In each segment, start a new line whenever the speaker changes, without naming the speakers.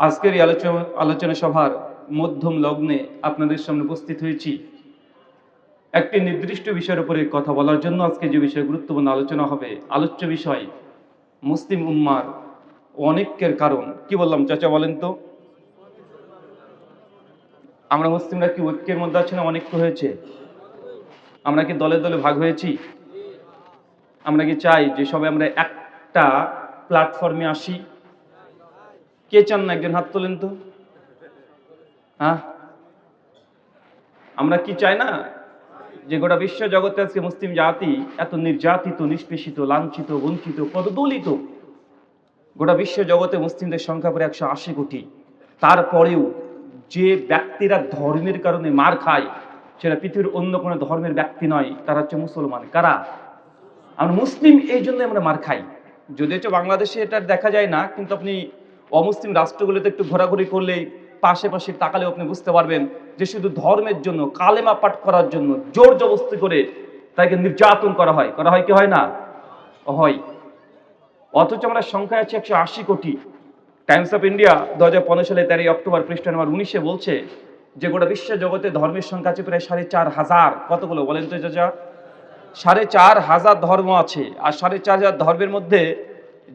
আজকের এই আলোচনা আলোচনা সভার মধ্যম লগ্নে আপনাদের সামনে উপস্থিত হয়েছি। একটি নির্দিষ্ট বিষয়ের উপরে কথা বলার জন্য আজকে যে বিষয়ে গুরুত্বপূর্ণ আলোচনা হবে, আলোচ্য বিষয় মুসলিম উম্মার অনেকের কারণ। কি বললাম চাচা বলেন তো? আমরা মুসলিমরা কি ঐক্যের মধ্যে আছি না অনেক হয়েছে? আমরা কি দলে দলে ভাগ হয়েছি? আমরা কি চাই যে সবাই আমরা একটা প্ল্যাটফর্মে আসি কে চান না একজন হাত তোলেন তো? হ্যাঁ? আমরা কি চাই না? যে গোটা বিশ্ব জগতে আজকে মুসলিম জাতি এত নির্যাতিত, নিষ্পেষিত, লাঞ্ছিত, বঞ্চিত, পদদলিত, গোটা বিশ্ব জগতে মুসলিমদের সংখ্যা প্রায় একশো আশি কোটি। তারপরেও যে ব্যক্তিরা ধর্মের কারণে মার খায়, সেটা পৃথিবীর অন্য কোনো ধর্মের ব্যক্তি নয়, তারা হচ্ছে মুসলমান। কারা? আমরা মুসলিম, এই জন্য আমরা মার খাই। যদিও হচ্ছে বাংলাদেশে এটা দেখা যায় না, কিন্তু আপনি অমুসলিম রাষ্ট্রগুলোতে একটু ঘোরাঘুরি করলেই পাশে পাশে তাকালেও আপনি বুঝতে পারবেন যে শুধু ধর্মের জন্য, কালেমা পাঠ করার জন্য জোর জবস্তি করে তাকে নির্যাতন করা হয়। করা হয় কি হয় না? হয় অথচ আমরা সংখ্যায় আছে একশো আশি কোটি। টাইমস অফ ইন্ডিয়া দু হাজার পনেরো সালে তেরোই অক্টোবর পৃষ্ঠা নম্বর উনিশে বলছে যে গোটা বিশ্ব জগতে ধর্মের সংখ্যা আছে প্রায় সাড়ে চার হাজার। কতগুলো বলেন তো চাচা? সাড়ে চার হাজার ধর্ম আছে। আর সাড়ে চার হাজার ধর্মের মধ্যে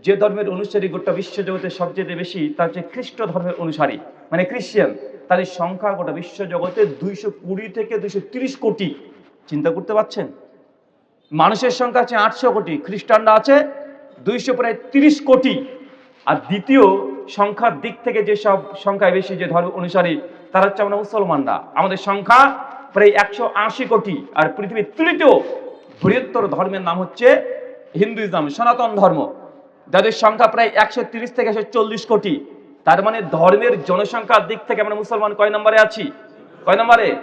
যে ধর্মের অনুসারী গোটা বিশ্ব জগতে সবচেয়ে বেশি তা হচ্ছে খ্রিস্ট ধর্মের অনুসারী মানে খ্রিস্টান তাদের সংখ্যা গোটা বিশ্ব জগতে দুইশো কুড়ি থেকে দুইশো তিরিশ কোটি। চিন্তা করতে পারছেন? মানুষের সংখ্যা আছে আটশো কোটি, খ্রিস্টানরা আছে দুইশো প্রায় তিরিশ কোটি। আর দ্বিতীয় সংখ্যার দিক থেকে যে সব সংখ্যায় বেশি যে ধর্ম অনুসারী, তারা হচ্ছে আমরা মুসলমানরা। আমাদের সংখ্যা প্রায় একশো আশি কোটি। আর পৃথিবীর তৃতীয় বৃহত্তর ধর্মের নাম হচ্ছে হিন্দুইজম, সনাতন ধর্ম। যাদের সংখ্যা প্রায় একশো তিরিশ থেকে একশো চল্লিশ কোটি, তার মানে ধর্মের জনসংখ্যার দিক থেকে আমরা মুসলমান কয় নম্বরে আছি? কয় নম্বরে?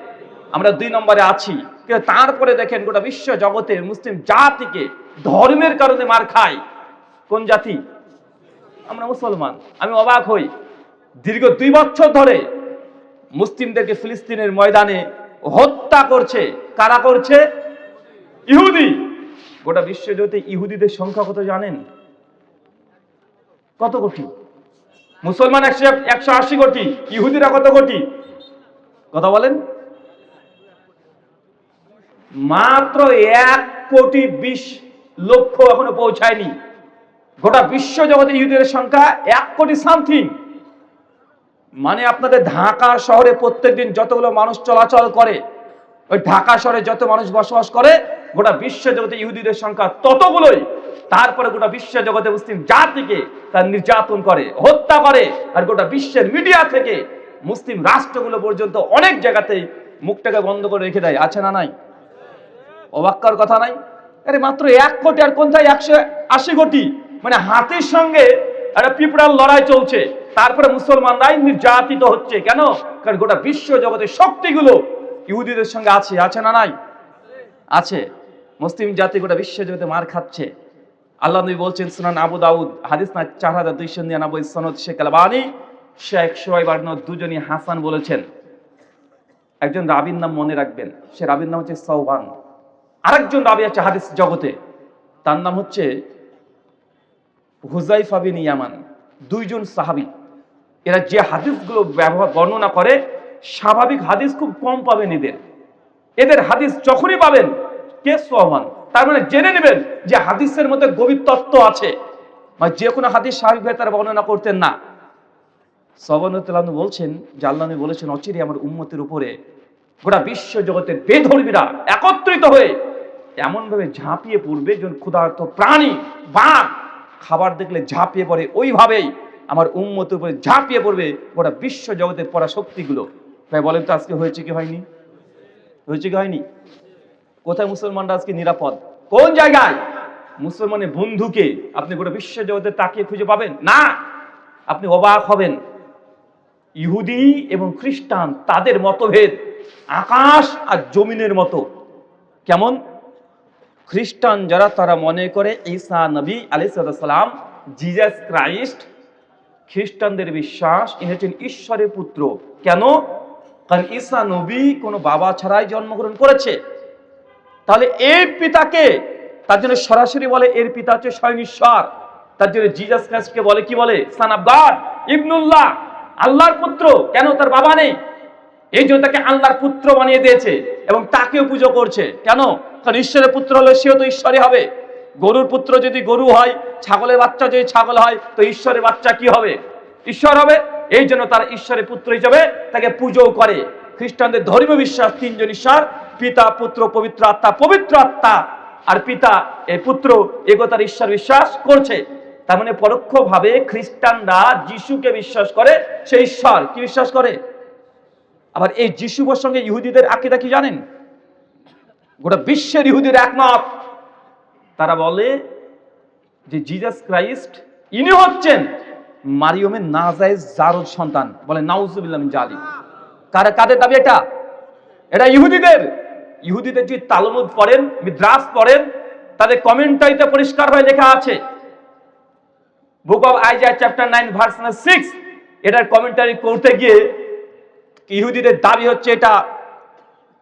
আমরা দুই নম্বরে আছি। কিন্তু তারপরে দেখেন গোটা বিশ্ব জগতে মুসলিম জাতিকে ধর্মের কারণে মার খায়। কোন জাতি? আমরা মুসলমান। আমি অবাক হই। দীর্ঘ দুই বছর ধরে মুসলিমদেরকে ফিলিস্তিনের ময়দানে হত্যা করছে। কারা করছে? ইহুদি। গোটা বিশ্ব জগতে ইহুদিদের সংখ্যা কত জানেন? কত কোটি? মুসলমান একশো একশো আশি কোটি, ইহুদিরা কত কোটি? কথা বলেন। মাত্র এক কোটি বিশ লক্ষ এখনও পৌঁছায়নি। গোটা বিশ্ব জগতে ইহুদিদের সংখ্যা এক কোটি সামথিং। মানে আপনাদের ঢাকা শহরে প্রত্যেকদিন যতগুলো মানুষ চলাচল করে, ওই ঢাকা শহরে যত মানুষ বসবাস করে, গোটা বিশ্ব জগতে ইহুদিদের সংখ্যা ততগুলোই তারপরে গোটা বিশ্ব জগতে মুসলিম জাতিকে তার নির্যাতন করে, হত্যা করে, আর গোটা বিশ্বের মিডিয়া থেকে মুসলিম রাষ্ট্রগুলো পর্যন্ত অনেক জায়গাতেই মুখটাকে বন্ধ করে রেখে দেয়। আছে না নাই? অবাক্কার কথা নাই? আরে মাত্র এক কোটি আর কোনটায় একশো আশি কোটি। মানে হাতির সঙ্গে একটা পিঁপড়ার লড়াই চলছে। তারপরে মুসলমানরাই নির্যাতিত হচ্ছে। কেন? কারণ গোটা বিশ্ব জগতের শক্তিগুলো ইহুদিদের সঙ্গে আছে। আছে না নাই? আছে। মুসলিম জাতি গোটা বিশ্ব জগতে মার খাচ্ছে। আল্লাহ নবী বলছেন, সুনান আবু দাউদ, হাদিস না চার হাজার দুইশো নিরানব্বই সনদ শেখ আলবানি শেখ আরনদ দুজনই হাসান বলেছেন। একজন রাবির নাম মনে রাখবেন, সে রাবির নাম হচ্ছে সৌবান আরেকজন রাবি আছে হাদিস জগতে, তার নাম হচ্ছে হুজাইফা বিন ইয়ামান। দুইজন সাহাবি, এরা যে হাদিসগুলো ব্যবহার, বর্ণনা করে, স্বাভাবিক হাদিস খুব কম পাবেন এদের। এদের হাদিস যখনই পাবেন, কে সোহমান তার মানে জেনে নেবেন যে হাদিসের মধ্যে গভীর তত্ত্ব আছে। মানে যে কোনো হাদিস স্বাভাবিকভাবে তারা বর্ণনা করতেন না। সবানু বলছেন নবী বলেছেন, অচিরে আমার উন্মতির উপরে গোটা বিশ্ব জগতের বেধর্মীরা একত্রিত হয়ে এমনভাবে ঝাঁপিয়ে পড়বে, যেন ক্ষুধার্ত প্রাণী, বাঘ খাবার দেখলে ঝাঁপিয়ে পড়ে। ওইভাবেই আমার উম্মতের উপরে ঝাঁপিয়ে পড়বে গোটা বিশ্ব জগতের পড়া শক্তিগুলো ভাই, বলেন তো আজকে হয়েছে কি হয়নি? হয়েছে কি হয়নি? কোথায় মুসলমানরা আজকে নিরাপদ? কোন জায়গায়? মুসলমানের বন্ধুকে আপনি গোটা বিশ্ব জগতে তাকিয়ে খুঁজে পাবেন? না! আপনি অবাক হবেন। ইহুদি এবং খ্রিস্টান তাদের মতভেদ। আকাশ আর জমিনের মতো। কেমন? খ্রিস্টান যারা, তারা মনে করে ঈসা নবী আলিসাল্লাম জিজাস ক্রাইস্ট, খ্রিস্টানদের বিশ্বাস, ইনি হচ্ছেন ঈশ্বরের পুত্র। কেন? কারণ ঈসা নবী কোনো বাবা ছাড়াই জন্মগ্রহণ করেছে। তাহলে এই পিতাকে, তার জন্য সরাসরি বলে, এর পিতা হচ্ছে স্বয়ং ঈশ্বর। তার জন্য জিজাস ক্রাইস্টকে বলে, কি বলে? সান অফ গড ইবনুল্লাহ, আল্লাহর পুত্র। কেন তার বাবা নেই? এই জন্য তাকে আল্লাহর পুত্র বানিয়ে দিয়েছে এবং তাকেও পুজো করছে। কেন? কারণ ঈশ্বরের পুত্র হলে সেও তো ঈশ্বরই হবে। গরুর পুত্র যদি গরু হয়, ছাগলের বাচ্চা যদি ছাগল হয়, তো ঈশ্বরের বাচ্চা কি হবে? ঈশ্বর হবে। এই জন্য তারা ঈশ্বরের পুত্র হিসেবে তাকে পুজো করে। খ্রিস্টানদের ধর্মীয় বিশ্বাস তিনজন ঈশ্বর। পিতা, পুত্র, পবিত্র আত্মা পবিত্র আত্মা, আর পিতা এই পুত্র, এগোতার ঈশ্বর বিশ্বাস করছে। তার মানে পরোক্ষভাবে খ্রিস্টানরা যিশুকে বিশ্বাস করে সেই ঈশ্বর। কি বিশ্বাস করে? আবার এই যিশুর সঙ্গে ইহুদিদের আকিদা কি জানেন? গোটা বিশ্বের ইহুদির একমত। তারা বলে যে জিজাস ক্রাইস্ট, ইনি হচ্ছেন মারিয়মের নাজায়েজ জারদ সন্তান। বলে, নাউজুবিল্লাহ জালিম কারা, কাদের দাবি এটা? এটা ইহুদিদের। ইহুদিদের যদি তালমুদ পড়েন, মিদ্রাস পড়েন, তাদের কমেন্টারিতে পরিষ্কার হয়ে লেখা আছে। Book of Isaiah chapter nine verse six এটার কমেন্টারি করতে গিয়ে ইহুদিদের দাবি হচ্ছে এটা?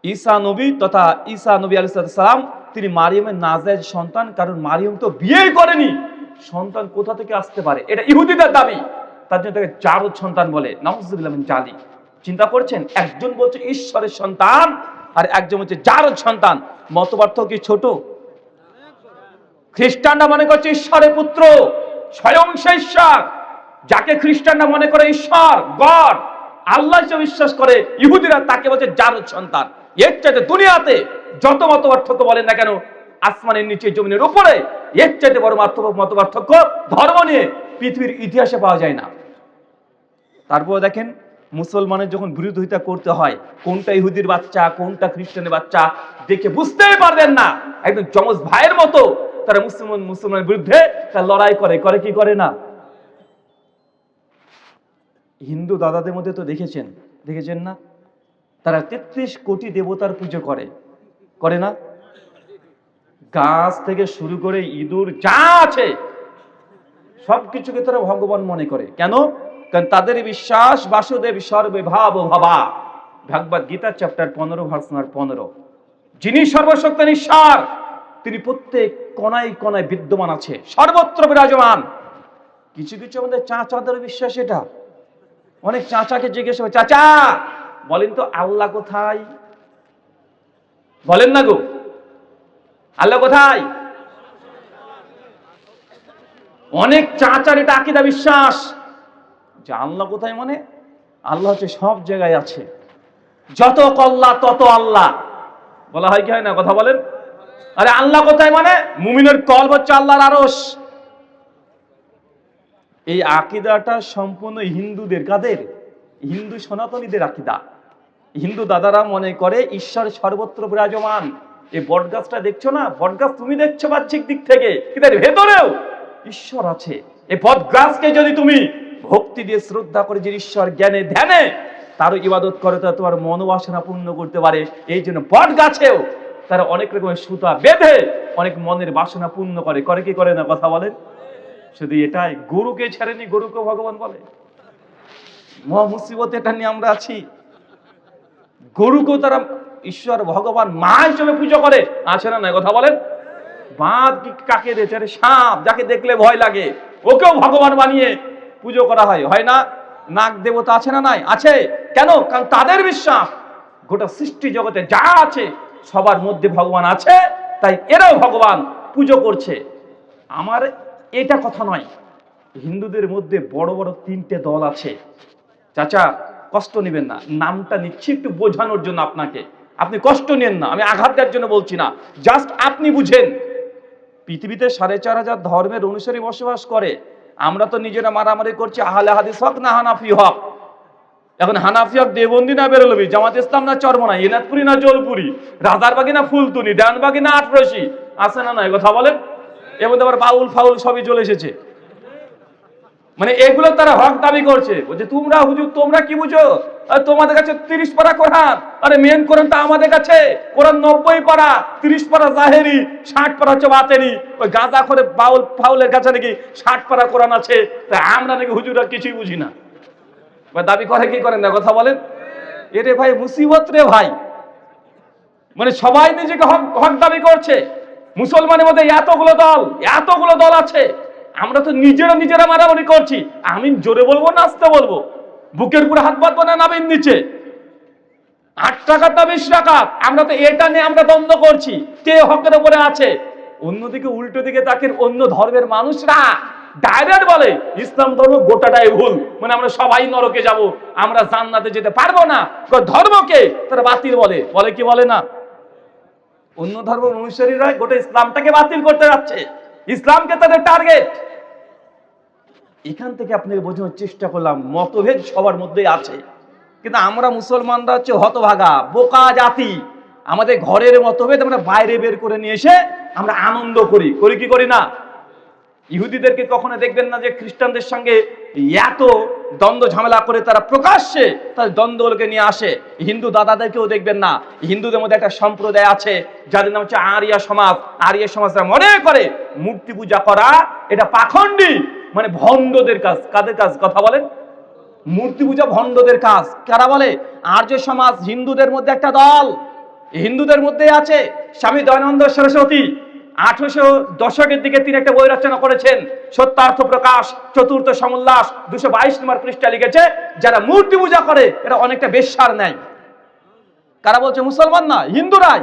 ঈসা নবী তথা ঈসা নবী আলাইসালাম তিনি মারিয়মের নাজায়েজ সন্তান, কারণ মারিয়ম তো বিয়ে করেনি। সন্তান কোথা থেকে আসতে পারে? এটা ইহুদিদের দাবি। তার জন্য তাকে জারদ সন্তান বলে, নাউজুবিল্লাহ জালি চিন্তা করছেন, একজন বলছে, ঈশ্বরের সন্তান আর একজন হচ্ছে জারদ সন্তান। মতপার্থক্য কি ছোট? খ্রিস্টানরা মনে করছে ঈশ্বরের পুত্র, স্বয়ং ঈশ্বর। যাকে খ্রিস্টানরা মনে করে ঈশ্বর, গড, আল্লাহ হিসেবে বিশ্বাস করে, ইহুদিরা তাকে বলছে জারদ সন্তান। এর চাইতে দুনিয়াতে যত মত পার্থক্য বলেন না কেন, আসমানের নিচে, জমিনের উপরে, এর চাইতে বড় মত পার্থক্য ধর্ম নিয়ে পৃথিবীর ইতিহাসে পাওয়া যায় না। তারপর দেখেন মুসলমানের যখন বিরোধিতা করতে হয়, কোনটা ইহুদির বাচ্চা, কোনটা খ্রিস্টানের বাচ্চা, দেখে বুঝতেই পারবেন না। একদম যমজ ভাইয়ের মতো তারা মুসলমান, মুসলমানের বিরুদ্ধে তারা লড়াই করে। করে কি করে না? হিন্দু দাদাদের মধ্যে তো দেখেছেন। দেখেছেন না? তারা তেত্রিশ কোটি দেবতার পুজো করে। করে না? গাছ থেকে শুরু করে ইঁদুর যা আছে, সবকিছুকে তারা ভগবান মনে করে। কেন? কারণ তাদের বিশ্বাস, বাসুদেব সর্বে ভাব। ভাগবত গীতা চ্যাপ্টার পনেরো ভার্স নাম্বার পনেরো। যিনি সর্বশক্তি ঈশ্বর তিনি প্রত্যেক কণায় কণায় বিদ্যমান আছে, সর্বত্র বিরাজমান। কিছু কিছু আমাদের চাচাদের বিশ্বাস এটা। অনেক চাচাকে জিজ্ঞেস করে, চাচা, বলেন তো আল্লাহ কোথায়? বলেন না গো। আল্লাহ কোথায়? অনেক চাচার এটা আকিদা বিশ্বাস। যে আল্লাহ কোথায় মানে? আল্লাহ হচ্ছে সব জায়গায় আছে। যত কল্লা, তত আল্লাহ। বলা হয় কি হয় না? কথা বলেন। আরে আল্লাহ কোথায় মানে? মুমিনের কল হচ্ছে আল্লাহর আরস এই আকিদাটা সম্পূর্ণ হিন্দুদের কাদের? হিন্দু সনাতনীদের আকিদা। হিন্দু দাদারা মনে করে, ঈশ্বর সর্বত্র বিরাজমান। এই বটগাছটা দেখছ না? বটগাছ তুমি দেখছ বাহ্যিক দিক থেকে। কিন্তু ভেতরেও ঈশ্বর আছে। এই বটগাছকে যদি তুমি ভক্তি দিয়ে শ্রদ্ধা করে যে ঈশ্বর জ্ঞানে, ধ্যানে, তারও ইবাদত করে তো তোমার মনোবাসনা পূর্ণ করতে পারে। এই জন্য বট গাছেও তারা অনেক রকমের সুতা বেঁধে, অনেক মনের বাসনা পূর্ণ করে। করে কি করে না? কথা বলেন। শুধু এটাই, গরুকে ছাড়েনি গরুকে ভগবান বলে। মহা মুসিবত এটা নিয়ে আমরা আছি। গরুকেও তারা ঈশ্বর ভগবান মা হিসেবে পুজো করে। আছে না না কথা বলেন। বাঁধ কাকে আরে সাপ, যাকে দেখলে ভয় লাগে। ওকেও ভগবান বানিয়ে পুজো করা হয় হয় না? নাগ দেবতা আছে না নাই? আছে। কেন? কারণ তাদের বিশ্বাস। গোটা সৃষ্টি জগতে যা আছে, সবার মধ্যে ভগবান আছে, তাই এরাও ভগবান পুজো করছে। আমার এটা কথা নয়। হিন্দুদের মধ্যে বড় বড় তিনটে দল আছে। চাচা, কষ্ট নেবেন না। নামটা নিচ্ছি একটু বোঝানোর জন্য আপনাকে। আপনি কষ্ট নেন না। আমি আঘাত দেওয়ার জন্য বলছি না। জাস্ট আপনি বুঝেন। পৃথিবীতে সাড়ে চার হাজার ধর্মের অনুসারী বসবাস করে। আমরা তো নিজেরা মারামারি করছি, আহলে হাদিস হক না হানাফি হক? এখন হানাফি হক দেবন্দি না বেরোলবি জামাত ইসলাম না চরমনা ইনাতপুরি না জলপুরি? রাজারবাগি না ফুলতুনি? ডানবাগি না আটরসি? আছে না নয় কথা বলেন। এবং আবার বাউল ফাউল সবই চলে এসেছে। মানে এগুলো তারা হক দাবি করছে। বলছে, তোমরা হুজুর, তোমরা কি বুঝো? তোমাদের কাছে তিরিশ পারা কোরআন। আরে মেন কোরআনটা আমাদের কাছে। কোরআন নব্বই পারা, তিরিশ পারা জাহেরি, ষাট পারা হচ্ছে বাতেরি। ওই গাঁদা করে বাউল, ফাউলের কাছে নাকি ষাট পারা কোরআন আছে। তা আমরা নাকি হুজুরা কিছুই বুঝি না। দাবি করে কি করেন না, কথা বলেন? এরে ভাই, মুসিবত রে ভাই। মানে সবাই নিজেকে হক হক দাবি করছে। মুসলমানের মধ্যে এতগুলো দল এতগুলো দল আছে। আমরা তো নিজেরা নিজেরা মারামারি করছি। আমি জোরে বলব না আসতে বলব? বুকের উপরে হাত বাঁধবো না নাবির নিচে? আট টাকা না বিশ টাকা আমরা তো এটা নিয়ে আমরা দ্বন্দ্ব করছি। কে হকের উপরে আছে? অন্যদিকে উল্টো দিকে তাকে অন্য ধর্মের মানুষরা। ডাইরেক্ট বলে, ইসলাম ধর্ম গোটাটাই ভুল। মানে আমরা সবাই নরকে যাব, আমরা জান্নাতে যেতে পারব না। তো ধর্মকে তারা বাতিল বলে। বলে কি বলে না? অন্য ধর্ম অনুসারীরা গোটা ইসলামটাকে বাতিল করতে যাচ্ছে। ইসলামকে তাদের টার্গেট এখান থেকে আপনাকে বোঝানোর চেষ্টা করলাম, মতভেদ সবার মধ্যেই আছে। কিন্তু আমরা মুসলমানরা হচ্ছে হতভাগা, বোকা জাতি। আমাদের ঘরের মতভেদ আমরা বাইরে বের করে নিয়ে এসে আমরা আনন্দ করি। করি কি করি না? ইহুদিদেরকে কখনো দেখবেন না যে খ্রিস্টানদের সঙ্গে এত দ্বন্দ্ব ঝামেলা করে তারা প্রকাশ্যে তার দ্বন্দ্বগুলোকে নিয়ে আসে। হিন্দু দাদাদেরকেও দেখবেন না। হিন্দুদের মধ্যে একটা সম্প্রদায় আছে, যাদের নাম হচ্ছে আরিয়া সমাজ। আরিয়া সমাজরা মনে করে মূর্তি পূজা করা, এটা পাখণ্ডি। মানে ভণ্ডদের কাজ, কাদের কাজ? কথা বলেন। মূর্তি পূজা ভণ্ডদের কাজ। কারা বলে? আর্য সমাজ, হিন্দুদের মধ্যে একটা দল। হিন্দুদের মধ্যে আছে স্বামী দয়ানন্দ সরস্বতী। আঠারোশো দশকের দিকে তিনি একটা বই রচনা করেছেন, সত্যার্থ প্রকাশ, চতুর্থ সমুল্লাস, দুশো বাইশ নম্বর পৃষ্ঠা লিখেছে, যারা মূর্তি পূজা করে, এরা অনেকটা বেশ্যার নেয় কারা বলছে? মুসলমান না, হিন্দুরাই।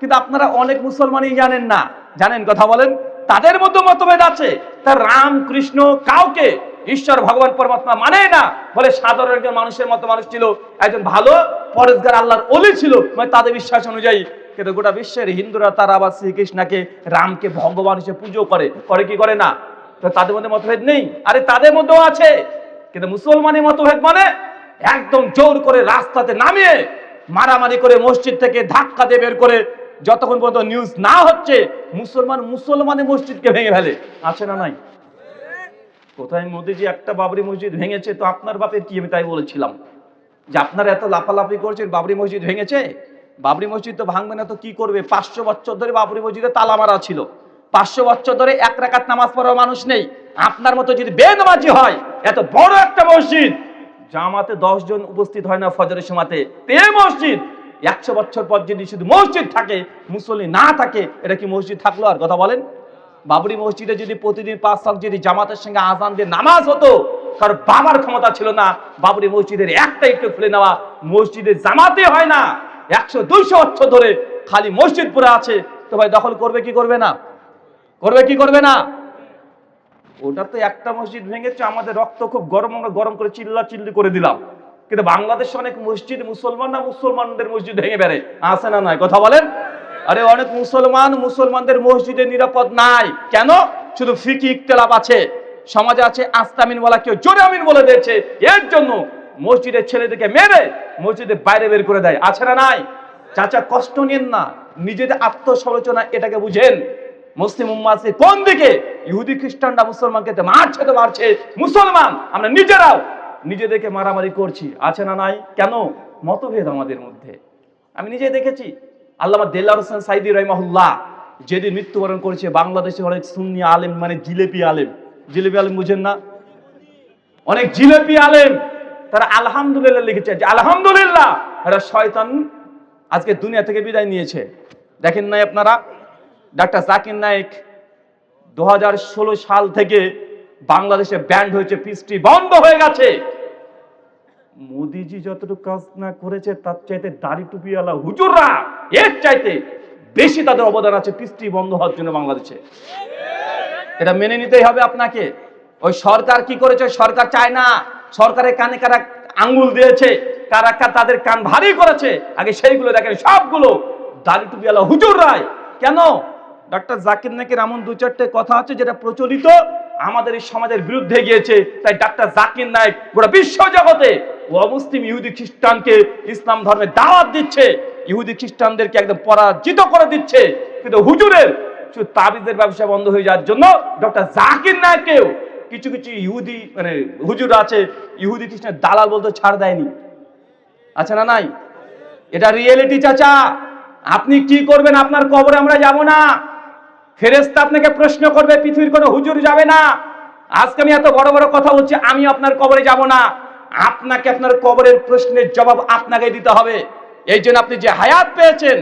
কিন্তু আপনারা অনেক মুসলমানই জানেন না। জানেন, কথা বলেন। তাদের মধ্যে মতভেদ আছে। তার রাম কৃষ্ণ কাউকে ঈশ্বর, ভগবান, পরমাত্মা মানে না বলে সাধারণ একজন মানুষের মতো মানুষ ছিল, একজন ভালো পরেশগার আল্লাহর অলি ছিল মানে তাদের বিশ্বাস অনুযায়ী। কিন্তু গোটা বিশ্বের হিন্দুরা, তারা আবার শ্রীকৃষ্ণকে রামকে ভগবান হিসেবে পুজো করে। করে কি করে না? তো তাদের মধ্যে মতভেদ নেই। আরে তাদের মধ্যেও আছে। কিন্তু মুসলমানের মতভেদ মানে একদম জোর করে রাস্তাতে নামিয়ে, মারামারি করে মসজিদ থেকে ধাক্কা দিয়ে বের করে যতক্ষণ পর্যন্ত নিউজ না হচ্ছে, মুসলমান মুসলমানের মসজিদকে ভেঙে ফেলে। আছে না নাই? কোথায় মোদিজি একটা বাবরি মসজিদ ভেঙেছে, তো আপনার বাপের কি? আমি তাই বলেছিলাম। যে আপনারা এত লাফালাফি করছেন, বাবরি মসজিদ ভেঙেছে? বাবরি মসজিদ তো ভাঙবে না, তো কি করবে? পাঁচশো বছর ধরে বাবরি মসজিদে তালা মারা ছিল। পাঁচশো বছর ধরে এক রাকাত নামাজ পড়ার মানুষ নেই। আপনার মতো যদি বেনামাজি হয়, এত বড় একটা মসজিদ, জামাতে দশ জন উপস্থিত হয় না ফজরের সময়তে? তে মসজিদ! একশো বছর পর যদি শুধু মসজিদ থাকে, মুসল্লি না থাকে, এটা কি মসজিদ থাকল আর কথা বলেন? বাবরি মসজিদে যদি প্রতিদিন পাঁচ সাল যদি জামাতের সঙ্গে আজান দিয়ে নামাজ হতো কারণ বাবার ক্ষমতা ছিল না, বাবরি মসজিদের একটা একটু খুলে নেওয়া মসজিদে জামাতে হয় না। একশো, দুইশো বছর ধরে খালি মসজিদ পুরো আছে, তো ভাই দখল করবে কি করবে না? করবে কি করবে না? ওটা তো একটা মসজিদ ভেঙেছে, আমাদের রক্ত খুব গরম, আমরা গরম করে চিল্লা চিল্লি করে দিলাম। কিন্তু বাংলাদেশে অনেক মসজিদ মুসলমান না মুসলমানদের মসজিদ ভেঙে বেড়ে? আছে না নয় কথা বলেন। আরে অনেক মুসলমান মুসলমানদের মসজিদে নিরাপদ নাই। কেন? শুধু ফিকি ইকতলাপ আছে। সমাজে আছে আস্তামিন বলা কেউ জোরে আমিন বলে দিয়েছে। এর জন্য মসজিদের ছেলেদেরকে মেরে মসজিদের বাইরে বের করে দেয়। আছে না নাই? চাচা, কষ্ট নেন না। নিজেদের আত্মসমালোচনা এটাকে বুঝেন। মুসলিম উম্মাসে কোন দিকে? ইহুদি, খ্রিস্টানরা মুসলমানকে মারছে তো মারছে। মুসলমান, আমরা নিজেরাও নিজেদেরকে মারামারি করছি, আছে না নাই? কেন? মতভেদ আমাদের মধ্যে। আমি নিজে দেখেছি। আল্লামা দেল্লার হোসেন সাইদি রহমাহুল্লাহ যেদিন মৃত্যুবরণ করেছে, বাংলাদেশে অনেক সুন্নি আলেম মানে জিলেপি আলেম। জিলেপি আলেম বুঝেন না? অনেক জিলেপি আলেম, তারা আলহামদুলিল্লাহ লিখেছে। যে আলহামদুলিল্লাহ, এরা শয়তান আজকে দুনিয়া থেকে বিদায় নিয়েছে। দেখেন নাই আপনারা? ডাক্তার জাকির নায়েক দু হাজার ষোলো সাল থেকে বাংলাদেশে ব্যান্ড হয়েছে পিসটি বন্ধ হয়ে গেছে। মোদিজি যতটুকু কাজ না করেছে তার চাইতে দাড়ি টুপিওয়ালা হুজুররা এর চাইতে বেশি তাদের অবদান আছে পিসটি বন্ধ হওয়ার জন্য বাংলাদেশে। এটা মেনে নিতেই হবে আপনাকে। ওই সরকার কি করেছে? সরকার চায় না। সরকারের কানে কারা আঙ্গুল দিয়েছে কারা কারা তাদের কান ভারী করেছে আগে সেইগুলো দেখেন সবগুলো দাড়ি টুপিওয়ালা হুজুর রায় কেন? ডাক্তার জাকির নাকির এমন দু চারটে কথা আছে যেটা প্রচলিত আমাদের এই সমাজের বিরুদ্ধে গিয়েছে, তাই ডাক্তার জাকির নায়ক গোটা বিশ্ব জগতে অমুসলিম ইহুদি খ্রিস্টানকে ইসলাম ধর্মে দাওয়াত দিচ্ছে, ইহুদি খ্রিস্টানদেরকে একদম পরাজিত করে দিচ্ছে। কিন্তু হুজুরের শুধু তাবিজের ব্যবসা বন্ধ হয়ে যাওয়ার জন্য ডক্টর জাকির নায়ককেও কিছু কিছু ইহুদি মানে হুজুর আছে, ইহুদি খ্রিস্টানের দালাল বলতে ছাড় দেয়নি। আচ্ছা না নাই? এটা রিয়েলিটি চাচা। আপনি কি করবেন? আপনার কবরে আমরা যাব না। ফেরেস্তা আপনাকে প্রশ্ন করবে, পৃথিবীর কোনো হুজুর যাবে না। আজকে আমি এত বড় বড় কথা বলছি, আমি আপনার কবরে যাব না। আপনাকে আপনার কবরের প্রশ্নের জবাব আপনাকে দিতে হবে। এই জন্য আপনি যে হায়াত পেয়েছেন,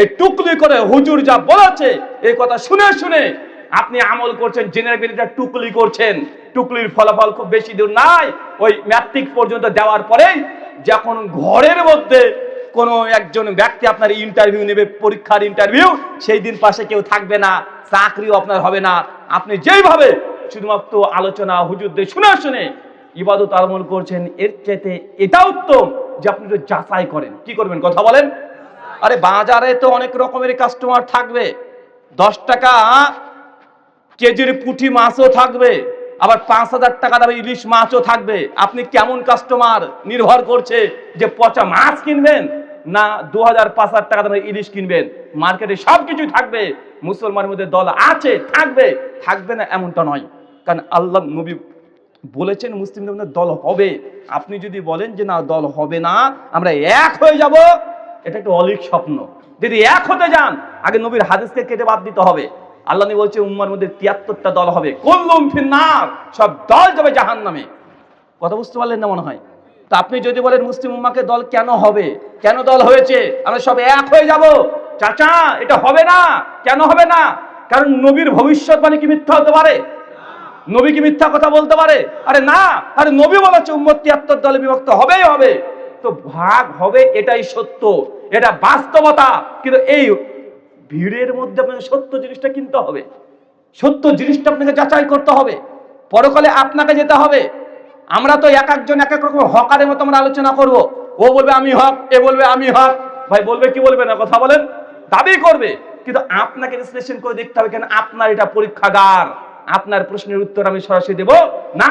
এই টুকলি করে হুজুর যা বলেছে, এই কথা শুনে শুনে আপনি আমল করছেন বিরুদ্ধে টুকলি করছেন। টুকলির ফলাফল খুব বেশি দূর নাই ওই ম্যাট্রিক পর্যন্ত দেওয়ার পরেই যখন ঘরের মধ্যে কোনো একজন ব্যক্তি আপনার ইন্টারভিউ নেবে, পরীক্ষার ইন্টারভিউ সেই দিন পাশে কেউ থাকবে না। চাকরিও আপনার হবে না। আপনি যেইভাবে শুধুমাত্র আলোচনা হুজুরদের শুনে শুনে ইবাদত আমল করছেন, এর চাইতে এটা উত্তম যে আপনি একটু যাচাই করেন। কি করবেন, কথা বলেন? আরে বাজারে তো অনেক রকমের কাস্টমার থাকবে। দশ টাকা কেজির পুঁটি মাছও থাকবে, আবার পাঁচ হাজার টাকা দামে ইলিশ মাছও থাকবে। আপনি কেমন কাস্টমার নির্ভর করছে যে পচা মাছ কিনবেন না দু হাজার পাঁচ হাজার টাকা দামের ইলিশ কিনবেন। মার্কেটে সব কিছুই থাকবে। মুসলমানের মধ্যে দল আছে, থাকবে। থাকবে না এমনটা নয়। কারণ আল্লাহ নবী বলেছেন মুসলিমদের মধ্যে দল হবে। আপনি যদি বলেন যে না, দল হবে না, আমরা এক হয়ে যাব। এটা একটা অলিক স্বপ্ন। যদি এক হতে যান, আগে নবীর হাদিসকে কেটে বাদ দিতে হবে। আল্লাহ নবী বলছে, উম্মার মধ্যে তিয়াত্তরটা দল হবে। কল্লুম ফিন্নার। সব দল যাবে জাহান নামে কথা বুঝতে পারলেন না মনে হয়? তা আপনি যদি বলেন মুসলিম উম্মাকে দল কেন হবে? কেন দল হয়েছে? আমরা সব এক হয়ে যাব। চাচা, এটা হবে না। কেন হবে না? কারণ নবীর ভবিষ্যৎবাণী কি মিথ্যা হতে পারে? নবী কি মিথ্যা কথা বলতে পারে? আরে না, আরে নবী বলেছে, উম্মত তিয়াত্তর দলে বিভক্ত হবেই হবে। তো ভাগ হবে এটাই সত্য। এটা বাস্তবতা। কিন্তু এই ভিড়ের মধ্যে আপনাকে সত্য জিনিসটা কিনতে হবে। সত্য জিনিসটা আপনাকে যাচাই করতে হবে। পরকালে আপনাকে যেতে হবে। আমরা তো এক একজন এক এক রকম হকারের মতো আমরা আলোচনা করব। ও বলবে, আমি হক এ বলবে, আমি হক ভাই, বলবে কি বলবে না? কথা বলেন। দাবি করবে। কিন্তু আপনাকে বিশ্লেষণ করে দেখতে হবে কেন আপনার এটা পরীক্ষাগার। আপনার প্রশ্নের উত্তর আমি সরাসরি দেব। না,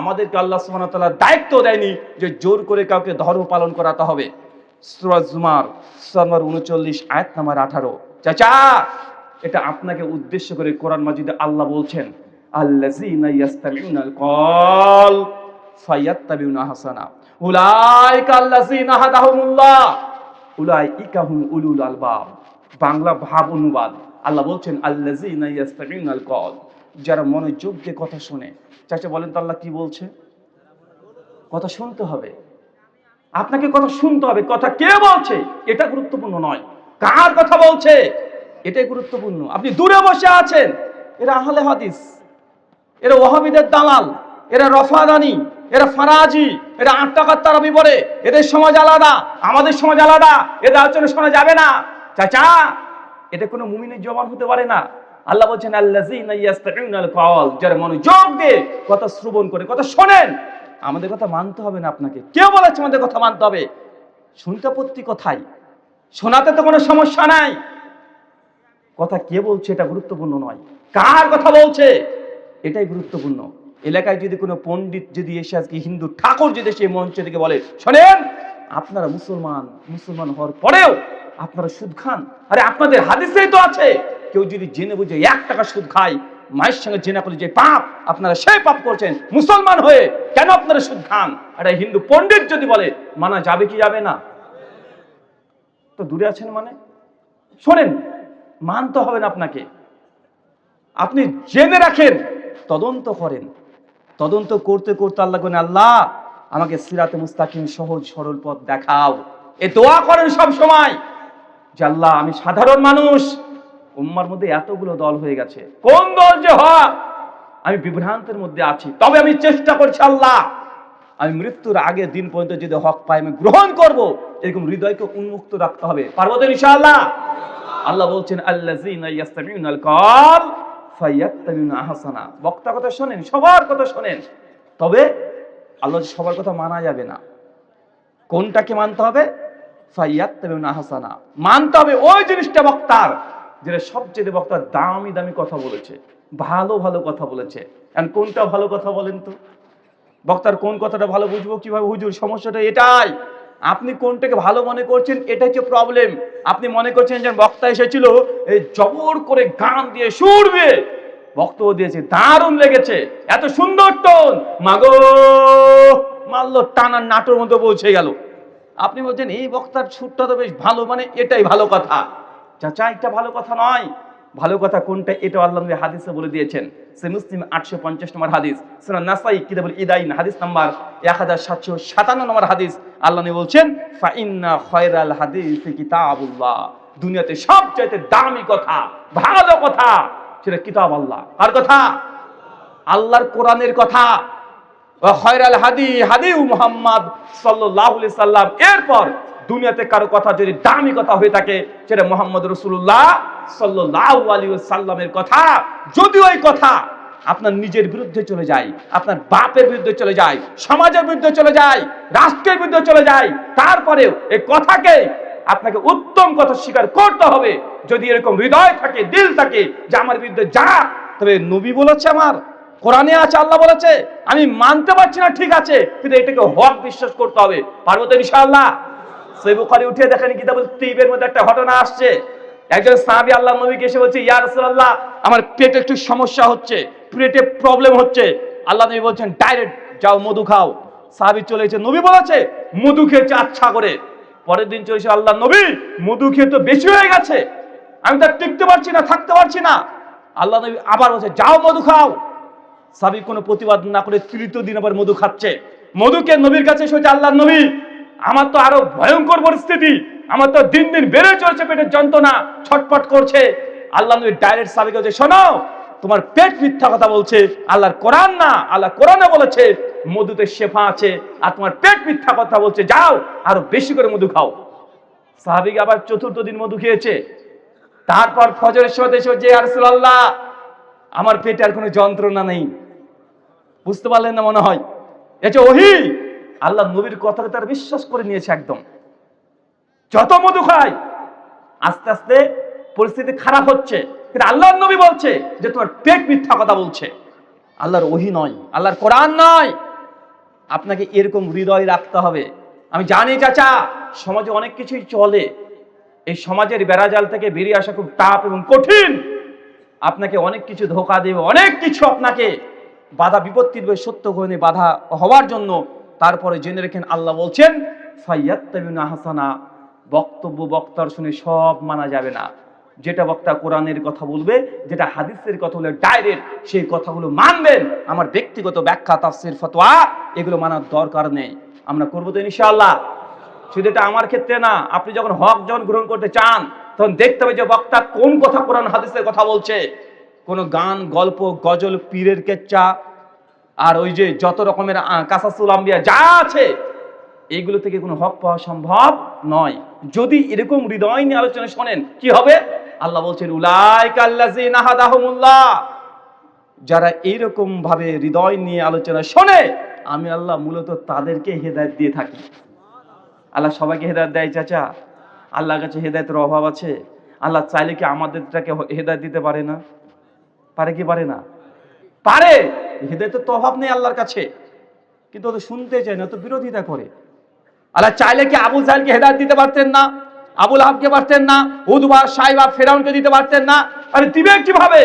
আমাদেরকে আল্লাহ সুবহানাহু দায়িত্ব দেয়নি যে জোর করে কাউকে ধর্ম পালন করাতে হবে। সূরা জুমার নম্বর 39 আয়াত নাম্বার 18 চাচা, এটা আপনাকে উদ্দেশ্য করে কোরআন মাজিদে আল্লাহ বলছেন আল্লাযীনা ইয়াস্তামিউনাল কল ফায়াত্তাবিউনা হাসানা। উলাইকা আল্লাযীনা হাদাহুমুল্লাহ। উলাইকা হুম উলুল আলবাব। বাংলা ভাব অনুবাদ। আল্লাহ বলছেন, আল্লাযীনা ইয়াস্তামিউনাল কল যারা মনোযোগ দিয়ে কথা শুনে। চাচা, বলেন তো আল্লাহ কি বলছে? কথা শুনতে হবে। আপনাকে কথা শুনতে হবে। কথা কে বলছে? এটা গুরুত্বপূর্ণ নয়। কার কথা বলছে? এটাই গুরুত্বপূর্ণ। আপনি দূরে বসে আছেন। এরা আহলে হাদিস। এরা ওহাবিদের দালাল, এরা রফাদানি, এরা ফারাজি, এরা আট টাকার তারাবি এদের সমাজ আলাদা, আমাদের সমাজ আলাদা, এদের আলোচনা শোনা যাবে না। চাচা, এটা কোনো মুমিনের জবান হতে পারে না। আল্লাহ বলছেন যারা মনোযোগ দিয়ে কথা শ্রবণ করে, কথা শোনেন। আমাদের কথা মানতে হবে না আপনাকে। কেউ বলেছে আমাদের কথা মানতে হবে। শুনতে পত্তি কথাই শোনাতে তো কোনো সমস্যা নাই। কথা কে বলছে এটা গুরুত্বপূর্ণ নয়। কার কথা বলছে? এটাই গুরুত্বপূর্ণ। এলাকায় যদি কোনো পণ্ডিত যদি এসে আজকে হিন্দু ঠাকুর যদি সেই মঞ্চ থেকে বলে, শোনেন, আপনারা মুসলমান মুসলমান হওয়ার পরেও আপনারা সুদ খান। আরে আপনাদের হাদিসেই তো আছে, কেউ যদি জেনে বুঝে এক টাকা সুদ খায়, মায়ের সঙ্গে জেনা করে যে পাপ, আপনারা সেই পাপ করছেন, মুসলমান হয়ে কেন আপনারা সুদ খান? একটা হিন্দু পণ্ডিত যদি বলে, মানা যাবে কি যাবে না? তো দূরে আছেন মানে? শোনেন, মানতে হবে না আপনাকে। আপনি জেনে রাখেন তদন্ত করেন। তদন্ত করতে করতে আল্লাহ করেন আল্লাহ, আমাকে সিরাতে মুস্তাকিম সহজ সরল পথ দেখাও। এ দোয়া করেন সব সময় যে, আল্লাহ, আমি সাধারণ মানুষ। উম্মার মধ্যে এতগুলো দল হয়ে গেছে। কোন দল যে হয়? আমি বিভ্রান্তের মধ্যে আছি। তবে আমি চেষ্টা করছি, আল্লাহ, আমি মৃত্যুর আগে দিন পর্যন্ত যদি হক পাই, আমি গ্রহণ করব। এরকম হৃদয়কে উন্মুক্ত রাখতে হবে। পারব তো ইনশাআল্লাহ? আল্লাহ বলছেন ফায়াত্তাবিউনা আহসানা। বক্তা কথা শোনেন, সবার কথা শোনেন। তবে আল্লাহ সবার কথা মানা যাবে না। কোনটাকে মানতে হবে? ফাইয়াত্তাবিউনা আহসানা। মানতে হবে ওই জিনিসটা বক্তার, যেটা সবচেয়ে বক্তার দামি দামি কথা বলেছে, ভালো ভালো কথা বলেছে। এখন কোনটা ভালো কথা বলেন তো? বক্তার কোন কথাটা ভালো বুঝব কীভাবে? হুজুর, সমস্যাটা এটাই। আপনি কোনটাকে ভালো মনে করছেন এটা হচ্ছে প্রবলেম আপনি মনে করছেন যে বক্তা এসেছিল, এই জবর করে গান দিয়ে সুর দিয়ে বক্তব্য দিয়েছে, দারুণ লেগেছে, এত সুন্দর টোন। মাগো, মারলো টানার নাটোর মধ্যে পৌঁছে গেল। আপনি বলছেন, এই বক্তার সুরটা তো বেশ ভালো মানে এটাই ভালো কথা। চাচা, এটা ভালো কথা নয়। ভালো কথা কোনটা? এটা আল্লাহ নবী হাদিসে বলে দিয়েছেন। সে মুসলিম আটশো পঞ্চাশ নম্বর হাদিস। সুনা নাসাই কিতাবুল ইদাইন, হাদিস নাম্বার এক হাজার সাতশো সাতান্ন নম্বর হাদিস। আল্লাহ নবী বলছেন, ফাইন্না খয়রাল হাদিস কিতাবুল্লাহ। দুনিয়াতে সবচাইতে দামি কথা, ভালো কথা সেটা কিতাব আল্লাহ। কার কথা? আল্লাহর কোরআনের কথা। খয়রাল হাদি হাদি মুহাম্মদ আলাইহি সাল্লাম এরপর দুনিয়াতে কারও কথা যদি দামি কথা হয়ে থাকে, সেটা মোহাম্মদ রসুল্লাহ আলাইহি সাল্লামের কথা। যদি ওই কথা আপনার নিজের বিরুদ্ধে চলে যায়, আপনার বাপের বিরুদ্ধে চলে যায়, সমাজের বিরুদ্ধে চলে যায়, রাষ্ট্রের বিরুদ্ধে চলে যায়, তারপরেও এই কথাকে আপনাকে উত্তম কথা স্বীকার করতে হবে। যদি এরকম হৃদয় থাকে, দিল থাকে যে আমার বিরুদ্ধে যা, তবে নবী বলেছে আমার, কোরআনে আছে, আল্লাহ বলেছে, আমি মানতে পারছি না, ঠিক আছে, কিন্তু এটাকে হক বিশ্বাস করতে হবে। পারব তো ইনশাআল্লাহ? সেই বুখারি উঠে দেখেন কিতাবুল তিবের মধ্যে একটা ঘটনা আসছে। একজন সাহাবী আল্লাহ নবীকে এসে বলছে, ইয়া রাসূলুল্লাহ, আমার পেটে একটু সমস্যা হচ্ছে, পেটে প্রবলেম হচ্ছে। আল্লাহ নবী বলছেন, ডাইরেক্ট যাও, মধু খাও। সাহাবী চলে এসে, নবী বলেছে, মধু খেয়েছে আচ্ছা করে। পরের দিন চলে আল্লাহ নবী, মধু খেয়ে তো বেশি হয়ে গেছে। আমি তো টিকতে পারছি না, থাকতে পারছি না। আল্লাহ নবী আবার বলছে, যাও, মধু খাও। সাবি কোনো প্রতিবাদ না করে তৃতীয় দিন আবার মধু খাচ্ছে। মধুকে নবীর কাছে এসে আল্লাহ নবী আমার তো আরও ভয়ঙ্কর পরিস্থিতি। আমার তো দিন দিন বেড়ে চলছে পেটের যন্ত্রণা ছটপট করছে। আল্লাহ নবী ডাইরেক্ট সাবিকে বলছে, শোনো, তোমার পেট মিথ্যা কথা বলছে, আল্লাহর কোরআন না, আল্লাহ কোরআনে বলেছে, মধুতে শেফা আছে, আর তোমার পেট মিথ্যা কথা বলছে, যাও, আরও বেশি করে মধু খাও। সাহাবিকে আবার চতুর্থ দিন মধু খেয়েছে। তারপর ফজরের সময় এসে যে আর আল্লাহ আমার পেটে আর কোনো যন্ত্রণা নেই। বুঝতে পারলেন না মনে হয়? এটা ওহি আল্লাহ নবীর কথাকে তার বিশ্বাস করে নিয়েছে একদম। যত মধু খায়, আস্তে আস্তে পরিস্থিতি খারাপ হচ্ছে। কিন্তু আল্লাহর নবী বলছে যে, তোমার পেট মিথ্যা কথা বলছে। আল্লাহর ওহি নয়, আল্লাহর কোরআন নয়। আপনাকে এরকম হৃদয় রাখতে হবে। আমি জানি চাচা, সমাজে অনেক কিছুই চলে। এই সমাজের বেড়াজাল থেকে বেরিয়ে আসা খুব টাফ এবং কঠিন। আপনাকে অনেক কিছু ধোকা দেবে, অনেক কিছু আপনাকে বাধা বিপত্তি দেবে সত্য গ্রহণে বাধা হওয়ার জন্য তারপরে জেনে রেখেন আল্লাহ বলছেন হাসানা, বক্তব্য বক্তার শুনে সব মানা যাবে না। যেটা বক্তা কোরআনের কথা বলবে, যেটা হাদিসের কথা বলে ডাইরেক্ট সেই কথাগুলো মানবেন। আমার ব্যক্তিগত ব্যাখ্যা, তাফসির, ফতোয়া, এগুলো মানার দরকার নেই। আমরা করব তো ইনশাআল্লাহ। শুধু এটা আমার ক্ষেত্রে না, আপনি যখন হক যখন গ্রহণ করতে চান, তখন দেখতে হবে যে বক্তা কোন কথা কোরআন, হাদিসের কথা বলছে। কোন গান, গল্প, গজল, পীরের কেচ্চা আর ওই যে যত রকমের কাসাসুল, আম্বিয়া যা আছে, এইগুলো থেকে কোনো হক পাওয়া সম্ভব নয়। যদি এরকম হৃদয় নিয়ে আলোচনা শোনেন, কি হবে? আল্লাহ বলছেন উলাই কাল্লাজি নাহাদাহমুল্লাহ যারা এইরকম ভাবে হৃদয় নিয়ে আলোচনা শোনে, আমি আল্লাহ মূলত তাদেরকে হেদায়ত দিয়ে থাকি। আল্লাহ সবাইকে হেদায়ত দেয়, চাচা। আল্লাহর কাছে হেদায়তের অভাব আছে। আল্লাহ চাইলে কি আমাদেরটাকে হেদায়ত দিতে পারে না? পারে কি পারে না? পারে। হেদায়তের তো অভাব নেই আল্লাহর কাছে। কিন্তু তো শুনতে চায় না তো বিরোধিতা করে। আল্লাহ চাইলে কি আবুল সাহেবকে হেদায়ত দিতে পারতেন না? আবুল আহাবকে পারতেন না? উদবা, সাইবা, ফেরাউনকে দিতে পারতেন না? আরে দিবে কীভাবে?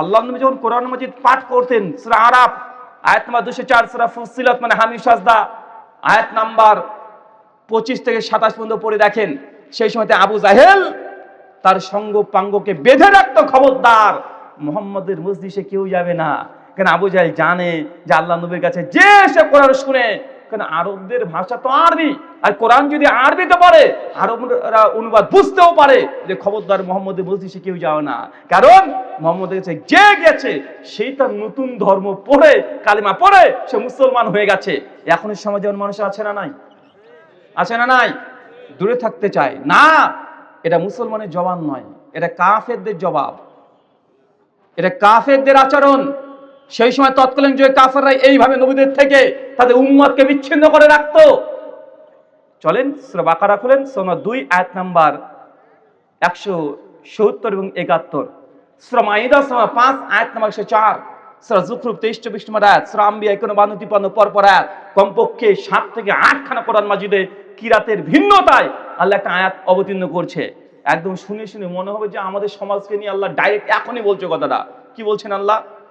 আল্লাহ নবী যখন কোরআন মজিদ পাঠ করতেন, সুরা আরাফ, আয়াত দুশো চার, সুরা ফুসিলত মানে হামি সাজদা, আয়াত নাম্বার পঁচিশ থেকে সাতাশ পর্যন্ত পড়ে দেখেন, সেই সময়তে আবু জাহেল তার সঙ্গ পাঙ্গকে বেঁধে রাখতো খবরদার। মোহাম্মদের মসজিদে কেউ যাবে না। কেন আবু জাহেল জানে যে আল্লাহ নবীর কাছে যে সে কোরআন শুনে, কেন আরবদের ভাষা তো আরবি, আর কোরআন যদি আরবিতে পারে আরবরা অনুবাদ বুঝতেও পারে যে খবরদার মোহাম্মদের মসজিদে কেউ যাও না। কারণ মোহাম্মদের কাছে যে গেছে, সেই তার নতুন ধর্ম পড়ে, কালিমা পড়ে, সে মুসলমান হয়ে গেছে। এখনের সমাজে এমন মানুষ আছে না নাই? আছে না নাই? দূরে থাকতে চায়। না, এটা মুসলমানের জবান নয়, এটা কাফেরদের জবাব। এটা কাফেরদের আচরণ। সেই সময় তৎকালীন যে কাফেররা এইভাবে নবীদের থেকে তাদের উম্মতকে বিচ্ছিন্ন করে রাখতো। চলেন বাকারা খুলেন, সোনা দুই, আয়াত নাম্বার একশো সত্তর এবং একাত্তর। সুরা মাইদা, সোনা পাঁচ, আয়াত নাম্বার একশো চার। সুরা জুখরুপ তেইশ, চব্বিশ নম্বর আয়াত। সুরা আম্বিয়া একান্ন, বান্ন, তিপ্পান্ন পর পর আয়াত। কমপক্ষে সাত থেকে আটখানা কোরআন মাজিদে কিরাতের ভিন্নতায় আল্লাহ একটা আয়াত অবতীর্ণ করছে। একদম শুনে শুনে মনে হবে যে আমাদের সমাজকে নিয়ে আল্লাহ ডাইরেক্ট এখনই বলছে কথাটা। কি বলছেন আল্লাহ?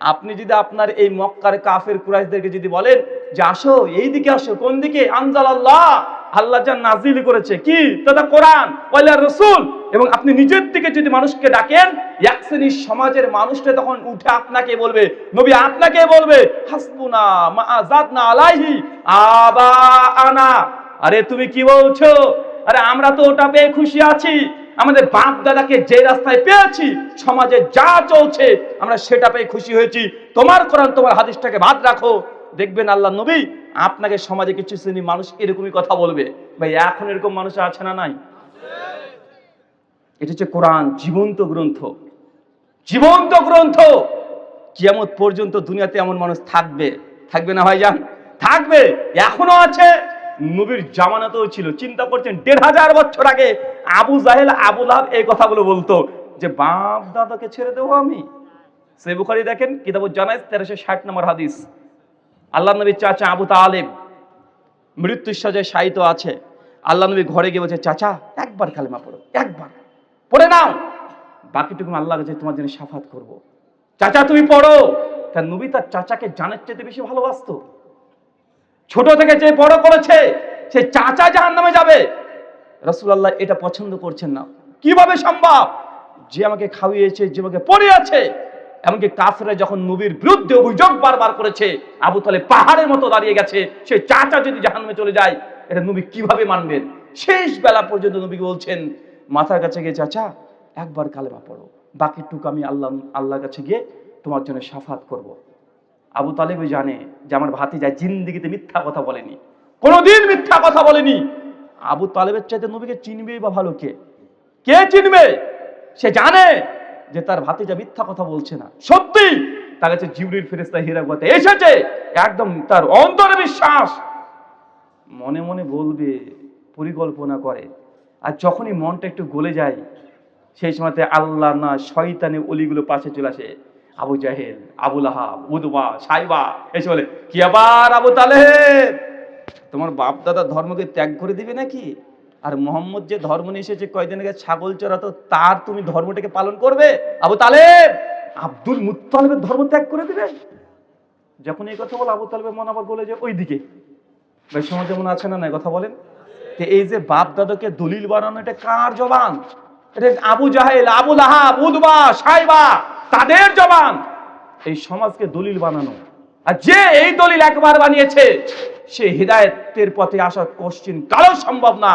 আপনি যদি আপনার এই মক্কার কাফের কুরাইশদেরকে যদি বলেন যে আসো, এই দিকে আসো, কোন দিকে? আনজাল আল্লাহ। আল্লাহ যা নাজিল করেছে, কি? তথা কোরআন, ওয়ালা রসুল। এবং আপনি নিজের দিকে যদি মানুষকে ডাকেন এক শ্রেণির সমাজের মানুষটা তখন উঠে আপনাকে বলবে, নবী আপনাকে বলবে, হাসবুনা মা আজাদনা আলাইহি আবা আনা আরে তুমি কি বলছো? আরে আমরা তো ওটা পেয়ে খুশি আছি। আমাদের বাপ দাদাকে যে রাস্তায় পেয়েছি, সমাজে যা চলছে, আমরা সেটা পেয়ে খুশি হয়েছি। তোমার কোরআন, তোমার হাদিসটাকে বাদ রাখো। দেখবেন আল্লাহ নবী আপনাকে সমাজে কিছু শ্রেণি মানুষ এরকমই কথা বলবে। ভাই, এখন এরকম মানুষ আছে না নাই? এটা হচ্ছে কোরআন, জীবন্ত গ্রন্থ। জীবন্ত গ্রন্থ! কিয়ামত পর্যন্ত দুনিয়াতে এমন মানুষ থাকবে। থাকবে না, ভাইজান? থাকবে, এখনও আছে। নবীর জামানাতেও ছিল। চিন্তা করছেন, দেড় হাজার বছর আগে আবু জাহেল, আবু লাহাব এই কথাগুলো বলতো, যে বাপ দাদাকে ছেড়ে দেবো আমি। সে বুখারি দেখেন, কিতাবুল জানাই তেরোশো ষাট নম্বর হাদিস। আল্লাহ নবীর চাচা আবু তালেব মৃত্যুর সাজায় শায়িত আছে। আল্লাহ নবী ঘরে গিয়ে বলছে, চাচা, একবার কালেমা পড়ো, একবার। পড়ে নাও। বাকিটুকু আল্লাহ কাছে তোমার জন্য সাফাত করব। চাচা, তুমি পড়ো। তার নবী তার চাচাকে জানের চাইতে বেশি ভালোবাসতো। ছোট থেকে যে বড় করেছে, সে চাচা জাহান নামে যাবে। রসুল্লাহ এটা পছন্দ করছেন না। কীভাবে সম্ভব? যে আমাকে খাওয়িয়েছে, যে আমাকে পড়িয়েছে। এমনকি কাফেরা যখন নবীর বিরুদ্ধে অভিযোগ বারবার করেছে, আবু তালে পাহাড়ের মতো দাঁড়িয়ে গেছে, সে চাচা যদি জাহান্নামে চলে যায়, এটা নবী কীভাবে মানবেন? শেষ বেলা পর্যন্ত নবীকে বলছেন, মাথার কাছে গিয়ে চাচা, একবার কালেমা পড়ো। বাকিটুকু আমি আল্লাহ, আল্লাহর কাছে গিয়ে তোমার জন্য সাফাত করব। আবু তালেবও জানে যে আমার ভাতিজা জিন্দিগিতে মিথ্যা কথা বলেনি। কোনোদিন মিথ্যা কথা বলেনি। আবু তালেবের চাইতে নবীকে চিনবেই বা ভালো কে? কে চিনবে? সে জানে যে তার ভাতিজা মিথ্যা কথা বলছে না। সত্যি, তার কাছে জিবরির ফেরেস্তা হীরা কথা এসেছে। একদম তার অন্তরে বিশ্বাস। মনে মনে বলবে, পরিকল্পনা করে। আর যখনই মনটা একটু গলে যায়, সেই সময়তে আল্লাহ না শয়তানে অলিগুলো পাশে চলে আসে। আবু জাহেল আবুল আহাব উদবা সাইবা, এসে বলে, কি আবার আবু তালেব? তোমার বাপ দাদা ধর্মকে ত্যাগ করে দিবে নাকি? আর মোহাম্মদ যে ধর্ম নিয়ে এসেছে কয়দিন আগে, ছাগল চড়াতো তার তুমি ধর্মটাকে পালন করবে? আবু তালেব, আব্দুল মুত্তালেবের ধর্ম ত্যাগ করে দিবে? যখন এই কথা বলে, আবু তালেবের মন আবার বলে যে ওই দিকে ভাই, সমাজে মনে আছে না না কথা বলেন? তো এই যে বাপ দাদাকে দলিল বানানো, এটা কার জবান? এটা আবু জাহেল, আবু লাহাব উদবা সাইবা তাদের জবান। এই সমাজকে দলিল বানানো। আর যে এই দলিল একবার বানিয়েছে, সে হৃদায়তের পথে আসা কোশ্চিন কারও সম্ভব না।